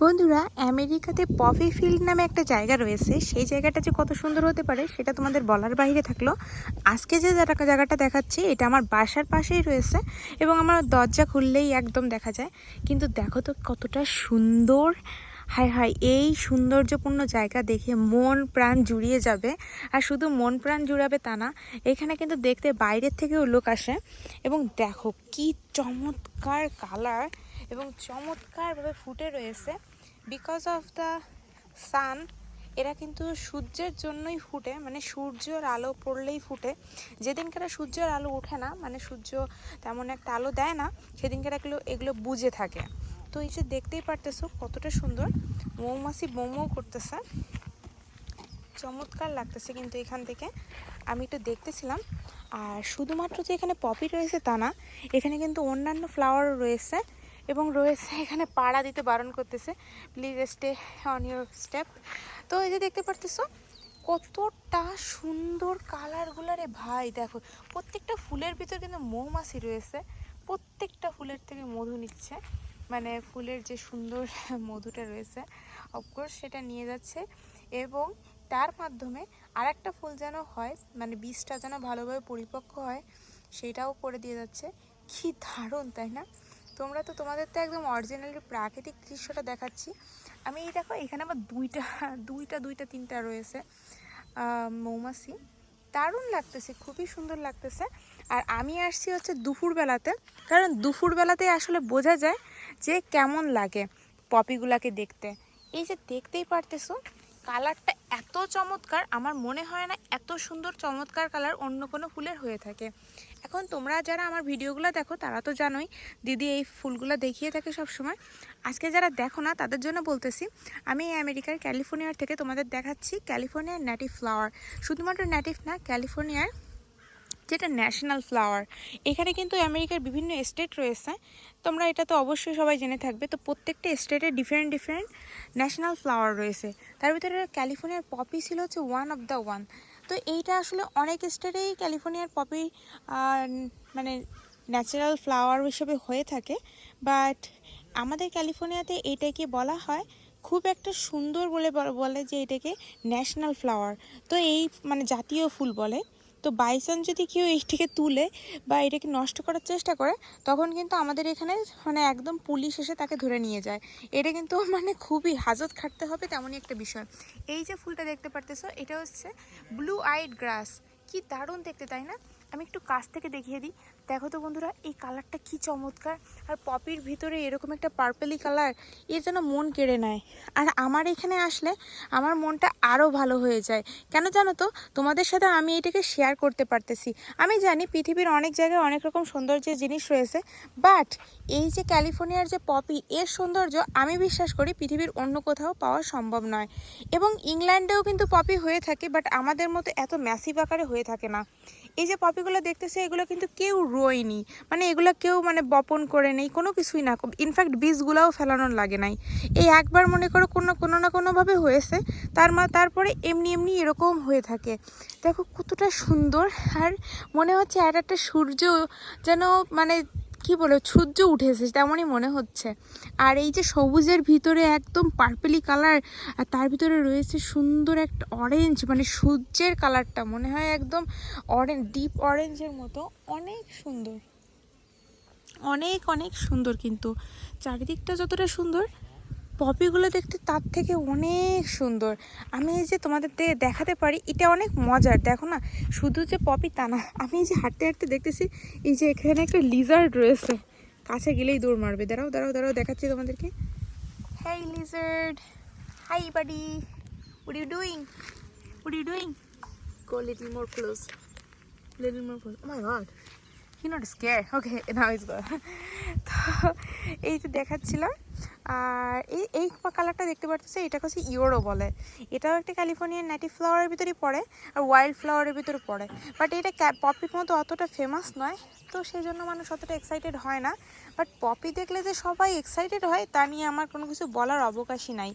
বন্ধুরা, আমেরিকাতে পফি ফিল্ড নামে একটা জায়গা রয়েছে। সেই জায়গাটা যে কত সুন্দর হতে পারে, সেটা তোমাদের বলার বাইরে থাকল। আজকে যে জায়গা- জায়গাটা দেখাচ্ছি, এটা আমার বাসার পাশেই রয়েছে এবং আমার দরজা খুললেই একদম দেখা যায়। কিন্তু দেখো তো কতটা সুন্দর। হায় হায়, এই সৌন্দর্যপূর্ণ জায়গা দেখে মন প্রাণ জুড়িয়ে যাবে। আর শুধু মন প্রাণ জুড়াবে তা না, এখানে কিন্তু দেখতে বাইরের থেকেও লোক আসে। এবং দেখো কি চমৎকার কালার এবং চমৎকারভাবে ফুটে রয়েছে। বিকজ অফ দ্য সান এরা কিন্তু সূর্যের জন্যই ফুটে মানে সূর্যের আলো পড়লেই ফুটে। যেদিনকার সূর্যের আলো ওঠে না মানে সূর্য তেমন একটা আলো দেয় না, সেদিনকার এগুলো এগুলো বুঝে থাকে। তো এই যে দেখতেই পারতেছো কতটা সুন্দর, মৌমাছি বৌমৌ করতেছে। চমৎকার লাগতেছে কিন্তু এখান থেকে। আমি একটু দেখতেছিলাম, আর শুধুমাত্র যে এখানে পপি রয়েছে তা না, এখানে কিন্তু অন্যান্য ফ্লাওয়ারও রয়েছে। এবং রয়েছে, এখানে পাড়া দিতে বারণ করতেছে। Please stay on your step তো এই যে দেখতে পারতেছো, কতটা সুন্দর কালারগুলো রে ভাই, দেখো। প্রত্যেকটা ফুলের ভিতর কিন্তু মৌমাছি রয়েছে। প্রত্যেকটা ফুলের থেকে মধু নিচ্ছে। মানে ফুলের যে সুন্দর মধুটা রয়েছে অফকোর্স সেটা নিয়ে যাচ্ছে। এবং তার মাধ্যমে আরেকটা ফুল যেন হয় মানে বীজটা যেন ভালোভাবে পরিপক্ক হয়, সেটাও করে দিয়ে যাচ্ছে। কি দারুণ, তাই না? তোমরা তো তোমাদের তো একদম অরিজিনালি প্রাকৃতিক দৃশ্যটা দেখাচ্ছি। আমি এই দেখো, এখানে আবার দুইটা দুইটা দুইটা, তিনটা রয়েছে মৌমাছি। দারুণ লাগতেছে, খুবই সুন্দর লাগতেছে। আর আমি আসছি হচ্ছে দুপুরবেলাতে, কারণ দুপুরবেলাতে আসলে বোঝা যায় যে কেমন লাগে পপিগুলাকে দেখতে। এই যে দেখতেই পারতেছো কালারটা এত চমৎকার, আমার মনে হয় না এত সুন্দর চমৎকার কালার অন্য কোনো ফুলের হয়ে থাকে। এখন তোমরা যারা আমার ভিডিওগুলো দেখো, তারা তো জানোই, দিদি এই ফুলগুলো দেখিয়ে থাকে সব সময় আজকে যারা দেখো না, তাদের জন্য বলতেছি, আমি এই আমেরিকার ক্যালিফোর্নিয়ার থেকে তোমাদের দেখাচ্ছি ক্যালিফোর্নিয়ার নেটিভ ফ্লাওয়ার শুধুমাত্র নেটিভ না, ক্যালিফোর্নিয়ার যেটা ন্যাশনাল ফ্লাওয়ার এখানে কিন্তু আমেরিকার বিভিন্ন স্টেট রয়েছে, তোমরা এটা তো অবশ্যই সবাই জেনে থাকবে। তো প্রত্যেকটা স্টেটে ডিফারেন্ট ডিফারেন্ট ন্যাশনাল ফ্লাওয়ার রয়েছে। তার ভিতরে ক্যালিফোর্নিয়ার পপি ছিল হচ্ছে ওয়ান অফ দ্য ওয়ান তো এইটা আসলে অনেক স্টেটেই ক্যালিফোর্নিয়ার পপি মানে ন্যাচারাল ফ্লাওয়ার হিসেবে হয়ে থাকে। বাট আমাদের ক্যালিফোর্নিয়াতে এটাকে বলা হয় খুব একটা সুন্দর বলে বলে যে এটাকে ন্যাশনাল ফ্লাওয়ার তো এই মানে জাতীয় ফুল বলে। তো বাইচান যদি কেউ এইটিকে তুলে বা এটাকে নষ্ট করার চেষ্টা করে, তখন কিন্তু আমাদের এখানে মানে একদম পুলিশ এসে তাকে ধরে নিয়ে যায়। এটা কিন্তু মানে খুবই হাজত খাটতে হবে তেমনই একটা বিষয়। এই যে ফুলটা দেখতে পারতেছো, এটা হচ্ছে ব্লু আইড গ্রাস কি দারুণ দেখতে, তাই না? আমি একটু কাছ থেকে দেখিয়ে দিই। দেখো তো বন্ধুরা, এই কালারটা কি চমৎকার। আর পপির ভিতরে এরকম একটা পার্পেলি কালারের যেন মন কেড়ে নেয়। আর আমার এখানে আসলে আমার মনটা আরও ভালো হয়ে যায়। কেন জানো তো? তোমাদের সাথে আমি এটাকে শেয়ার করতে পারতেছি। আমি জানি পৃথিবীর অনেক জায়গায় অনেক রকম সৌন্দর্যের জিনিস রয়েছে বাট এই যে ক্যালিফোর্নিয়ার যে পপি এর সৌন্দর্য আমি বিশ্বাস করি পৃথিবীর অন্য কোথাও পাওয়া সম্ভব নয়। এবং ইংল্যান্ডেও কিন্তু পপি হয়ে থাকে বাট আমাদের মতো এত ম্যাসিভ আকারে হয়ে থাকে না। এই যে পপিগুলো দেখতেছে, এগুলো কিন্তু কেউ রোয়নি। মানে এগুলো কেউ মানে বপন করে নেই, কোনো কিছুই না। ইনফ্যাক্ট বীজগুলোও ফেলানোর লাগে নাই। এই একবার মনে করো কোনো কোনো না কোনোভাবে হয়েছে, তার মা, তারপরে এমনি এমনি এরকম হয়ে থাকে। দেখো কতটা সুন্দর, আর মনে হচ্ছে আর একটা সূর্য যেন মানে কি বলো, সূর্য উঠেছে তেমনই মনে হচ্ছে। আর এই যে সবুজের ভিতরে একদম পার্পেলি কালার আর তার ভিতরে রয়েছে সুন্দর একটা অরেঞ্জ মানে সূর্যের কালারটা মনে হয় একদম অরেঞ্জ ডিপ অরেঞ্জের মতো, অনেক সুন্দর। অনেক অনেক সুন্দর কিন্তু। চারিদিকটা যতটা সুন্দর পপিগুলো দেখতে তার থেকে অনেক সুন্দর। আমি এই যে তোমাদের দেখাতে পারি, এটা অনেক মজার। দেখো না, শুধু যে পপি তা না, আমি এই যে হাঁটতে হাঁটতে দেখতেছি, এই যে এখানে একটা লিজার্ড রয়েছে। কাছে গেলেই দৌড় মারবে। দাঁড়াও দাঁড়াও দাঁড়াও, দেখাচ্ছি তোমাদেরকে। Hey lizard hi buddy are you doing? Go a little more close. Little more close. Oh my god! You're not scared? Okay, now it's good তো, এই যে দেখাচ্ছিলাম আর এই এই কালারটা দেখতে পাচ্ছি এটা হচ্ছে ইউরো বলে। এটাও একটা ক্যালিফোর্নিয়ার নেটিভ ফ্লাওয়ারের ভিতরেই পড়ে আর ওয়াইল্ড ফ্লাওয়ারের ভিতরে পড়ে। বাট এটা পপির মতো অতটা ফেমাস নয়, তো সেই জন্য মানুষ অতটা এক্সাইটেড হয় না। বাট পপি দেখলে যে সবাই এক্সাইটেড হয়, তা নিয়ে আমার কোনো কিছু বলার অবকাশই নাই।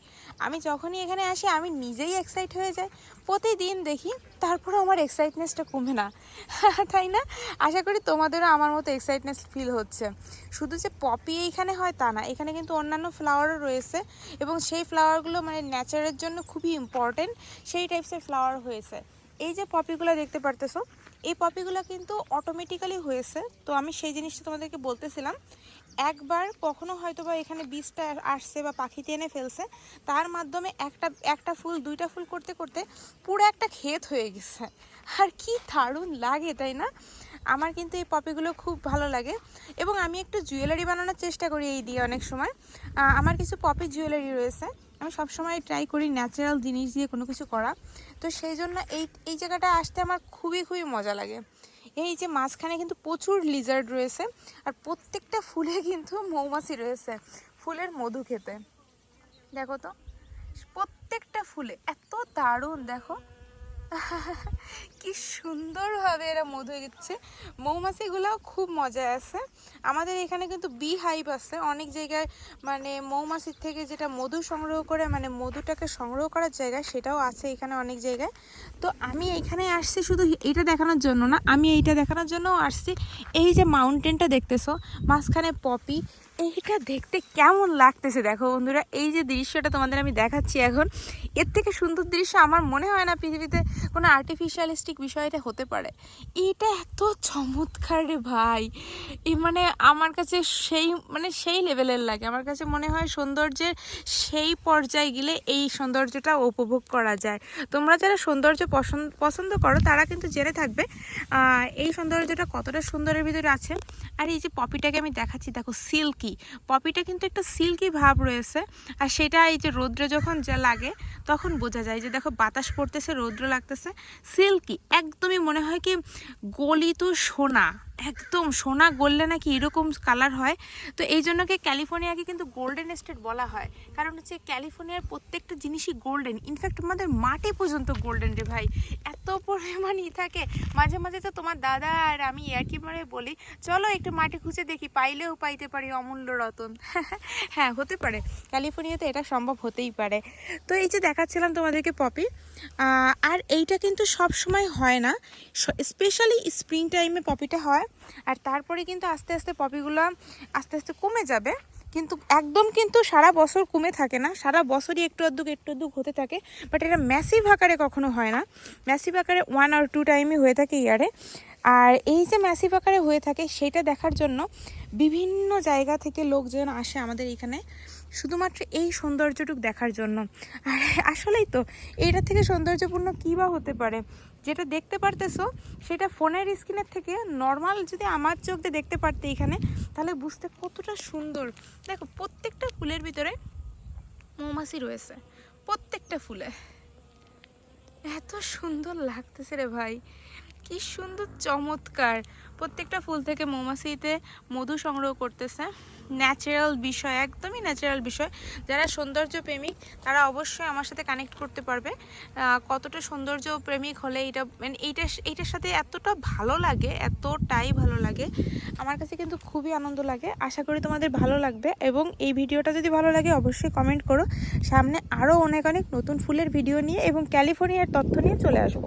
আমি যখনই এখানে আসি, আমি নিজেই এক্সাইট হয়ে যাই। প্রতিদিন দেখি তারপরে আমার এক্সাইটনেসটা কমে না। তাই না? আশা করি তোমাদেরও আমার মতো এক্সাইটনেস ফিল হচ্ছে। শুধু যে পপি এইখানে হয় তা না, এখানে কিন্তু অন্যান্য ফ্লাওয়ারও রয়েছে এবং সেই ফ্লাওয়ারগুলো মানে নেচারের জন্য খুবই ইম্পর্টেন্ট সেই টাইপসের ফ্লাওয়ার হয়েছে। এই যে পপিগুলো দেখতে পারতেছো এই পপিগুলো কিন্তু অটোমেটিক্যালি হয়েছে। তো আমি সেই জিনিসটা তোমাদেরকে বলতেছিলাম, একবার কখনো হয়তো বা এখানে বীজটা আসছে বা পাখিতে এনে ফেলছে, তার মাধ্যমে একটা একটা ফুল, দুইটা ফুল করতে করতে পুরো একটা ক্ষেত হয়ে গেছে। আর কি দারুণ লাগে, তাই না? আমার কিন্তু এই পপিগুলো খুব ভালো লাগে এবং আমি একটু জুয়েলারি বানানোর চেষ্টা করি এই দিয়ে অনেক সময়। আমার কিছু পপি জুয়েলারি রয়েছে। আমি সবসময় ট্রাই করি ন্যাচারাল জিনিস দিয়ে কোনো কিছু করা। তো সেই জন্য এই এই জায়গাটা আসতে আমার খুবই খুবই মজা লাগে। এই যে মাঝখানে কিন্তু প্রচুর লিজার্ড রয়েছে আর প্রত্যেকটা ফুলে কিন্তু মৌমাছি রয়েছে, ফুলের মধু খেতে। দেখো তো, প্রত্যেকটা ফুলে এত দারুণ, দেখো। কি সুন্দরভাবে এরা মধু দিচ্ছে মৌমাছিগুলোও খুব মজা আছে। আমাদের এখানে কিন্তু বি হাইভ আছে। অনেক জায়গায় মানে মৌমাছির থেকে যেটা মধু সংগ্রহ করে মানে মধুটাকে সংগ্রহ করার জায়গা সেটাও আছে এখানে অনেক জায়গায়। তো আমি এখানে আসছি শুধু এইটা দেখানোর জন্য না, আমি এইটা দেখানোর জন্যও আসছি। এই যে মাউন্টেনটা দেখতেছো, মাঝখানে পপি এইটা দেখতে কেমন লাগতেছে দেখো বন্ধুরা। এই যে দৃশ্যটা তোমাদের আমি দেখাচ্ছি এখন। এর থেকে সুন্দর দৃশ্য আমার মনে হয় না পৃথিবীতে কোনো আর্টিফিশিয়ালিস্টিক বিষয়টা হতে পারে। এটা এত চমৎকার রে ভাই। এই মানে আমার কাছে সেই মানে সেই লেভেলের লাগে। আমার কাছে মনে হয় সৌন্দর্যের সেই পর্যায়ে গেলে এই সৌন্দর্যটা উপভোগ করা যায়। তোমরা যারা সৌন্দর্য পছন্দ পছন্দ করো, তারা কিন্তু জেনে থাকবে এই সৌন্দর্যটা কতটা সুন্দরের ভিতরে আছে। আর এই যে পপিটাকে আমি দেখাচ্ছি, দেখো সিল্কি। পপিটা কিন্তু একটা সিল্কি ভাব রয়েছে। আর সেটা এই যে রৌদ্রে যখন যা লাগে, তখন বোঝা যায় যে দেখো বাতাস পড়তেছে, রৌদ্র লাগতেছে। সিল্কি। একদমই মনে হয় কি গলিত সোনা। একদম সোনা গললে নাকি এরকম কালার হয়। তো এই জন্যকে ক্যালিফোর্নিয়াকে কিন্তু গোল্ডেন স্টেট বলা হয়। কারণ হচ্ছে ক্যালিফোর্নিয়ার প্রত্যেকটা জিনিসই গোল্ডেন। ইনফ্যাক্ট আমাদের মাটি পর্যন্ত গোল্ডেন রে ভাই। এত পরিমাণই থাকে। মাঝে মাঝে তো তোমার দাদা আর আমি একেবারে বলি, চলো একটু মাটি খুঁজে দেখি, পাইলেও পাইতে পারি অমূল্য রতন। হ্যাঁ হতে পারে। ক্যালিফোর্নিয়াতে এটা সম্ভব হতেই পারে। তো এই যে দেখাচ্ছিলাম তোমাদেরকে পপি আর এইটা কিন্তু সব সময় হয় না। স্পেশালি স্প্রিং টাইমে পপিটা হয়। আর তারপরে কিন্তু আস্তে আস্তে পপিগুলো আস্তে আস্তে কমে যাবে। কিন্তু একদম কিন্তু সারা বছর কমে থাকে না। সারা বছরই একটু আধটুক একটু আধটুক হতে থাকে। বাট এটা ম্যাসিভ আকারে কখনো হয় না। ম্যাসিভ আকারে ওয়ান আর টু টাইমই হয়ে থাকে ইয়ারে আর এই যে ম্যাসিভ আকারে হয়ে থাকে, সেটা দেখার জন্য বিভিন্ন জায়গা থেকে লোকজন আসে আমাদের এখানে। শুধুমাত্র এই সৌন্দর্যটুক দেখার জন্য। আর আসলেই তো এইটা থেকে সৌন্দর্যপূর্ণ কী বা হতে পারে? যেটা দেখতে পারতেছো, সেটা ফোনের স্ক্রিনের থেকে নর্মাল যদি আমার চোখ দিয়ে দেখতে পারতে এখানে, তাহলে বুঝতে কতটা সুন্দর। দেখো, প্রত্যেকটা ফুলের ভিতরে মৌমাছি রয়েছে, প্রত্যেকটা ফুলে। এত সুন্দর লাগতেছে রে ভাই। কি সুন্দর, চমৎকার। প্রত্যেকটা ফুল থেকে মৌমাছিতে মধু সংগ্রহ করতেছে। ন্যাচারাল বিষয়, একদমই ন্যাচারাল বিষয়। যারা সৌন্দর্য প্রেমিক তারা অবশ্যই আমার সাথে কানেক্ট করতে পারবে। কতটা সৌন্দর্য প্রেমিক হলে এটা মানে এইটা, এইটার সাথে এতটা ভালো লাগে, এতটাই ভালো লাগে। আমার কাছে কিন্তু খুবই আনন্দ লাগে। আশা করি তোমাদের ভালো লাগবে। এবং এই ভিডিওটা যদি ভালো লাগে, অবশ্যই কমেন্ট করো। সামনে আরও অনেক অনেক নতুন ফুলের ভিডিও নিয়ে এবং ক্যালিফোর্নিয়ার তথ্য নিয়ে চলে আসব।